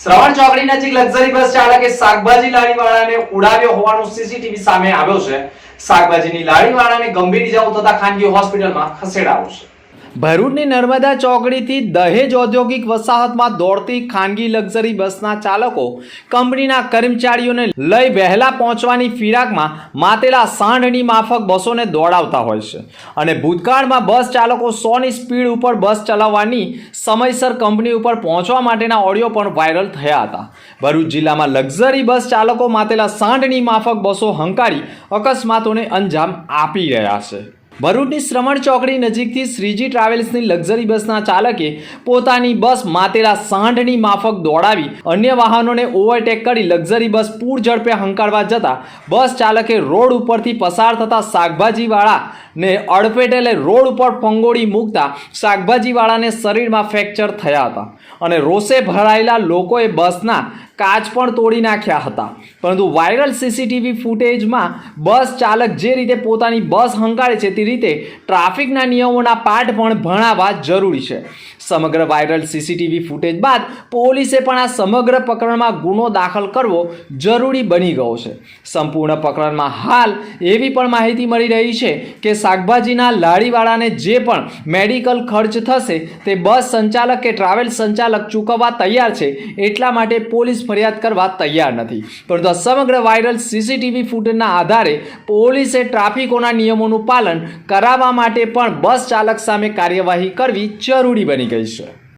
શ્રવણ ચોકડી નજીક luxury bus ચાલકે શાકભાજી લારીવાળાને ઉડાવ્યો હોવાનું સીસીટીવી સામે આવ્યો છે. શાકભાજીની લારીવાળાને ગંભીર ઇજાઓ થતા ખાનગી હોસ્પિટલમાં ખસેડાયો છે. ભરૂચની નર્મદા ચોકડીથી દહેજ ઔદ્યોગિક વસાહતમાં દોડતી ખાનગી લક્ઝરી બસના ચાલકો કંપનીના કર્મચારીઓને લઈ વહેલા પહોંચવાની ફિરાકમાં માતેલા સાંઢની માફક બસોને દોડાવતા હોય છે. અને ભૂતકાળમાં બસ ચાલકો સોની સ્પીડ ઉપર બસ ચલાવવાની સમયસર કંપની ઉપર પહોંચવા માટેના ઓડિયો પણ વાયરલ થયા હતા. ભરૂચ જિલ્લામાં લક્ઝરી બસ ચાલકો માતેલા સાંઢની માફક બસો હંકારી અકસ્માતોને અંજામ આપી રહ્યા છે. ભરૂચની શ્રવણ ચોકડી નજીકથી શ્રીજી ટ્રાવેલ્સની લક્ઝરી બસના ચાલકે પોતાની બસ માતેલા સાંઢની માફક દોડાવી અન્ય વાહનોને ઓવરટેક કરી લક્ઝરી બસ પૂર ઝડપે હંકારવા જતા બસ ચાલકે રોડ ઉપરથી પસાર થતા શાકભાજીવાળાને અડફેટે લઈ રોડ ઉપર પંગોળી મૂકતા શાકભાજીવાળાને શરીરમાં ફ્રેક્ચર થયા હતા અને રોષે ભરાયેલા લોકોએ બસના કાચ પણ તોડી નાખ્યા હતા. પરંતુ વાયરલ સીસીટીવી ફૂટેજમાં બસ ચાલક જે રીતે પોતાની બસ હંકારે છે તે રીતે ટ્રાફિકના નિયમોના પાઠ પણ ભણાવવા જરૂરી છે. સમગ્ર વાયરલ સીસીટીવી ફૂટેજ બાદ પોલીસે પણ આ સમગ્ર પ્રકરણમાં ગુનો દાખલ કરવો જરૂરી બની ગયો છે. સંપૂર્ણ પ્રકરણમાં હાલ એવી પણ માહિતી મળી રહી છે કે શાકભાજીના લારીવાળાને જે પણ મેડિકલ ખર્ચ થશે તે બસ સંચાલક કે ટ્રાવેલ સંચાલક ચૂકવવા તૈયાર છે એટલા માટે પોલીસ ફરિયાદ કરવા તૈયાર નથી. પરંતુ આ સમગ્ર વાયરલ સીસીટીવી ફૂટેજના આધારે પોલીસે ટ્રાફિકોના નિયમોનું પાલન કરાવવા માટે પણ બસ ચાલક સામે કાર્યવાહી કરવી જરૂરી બની ગઈ છે.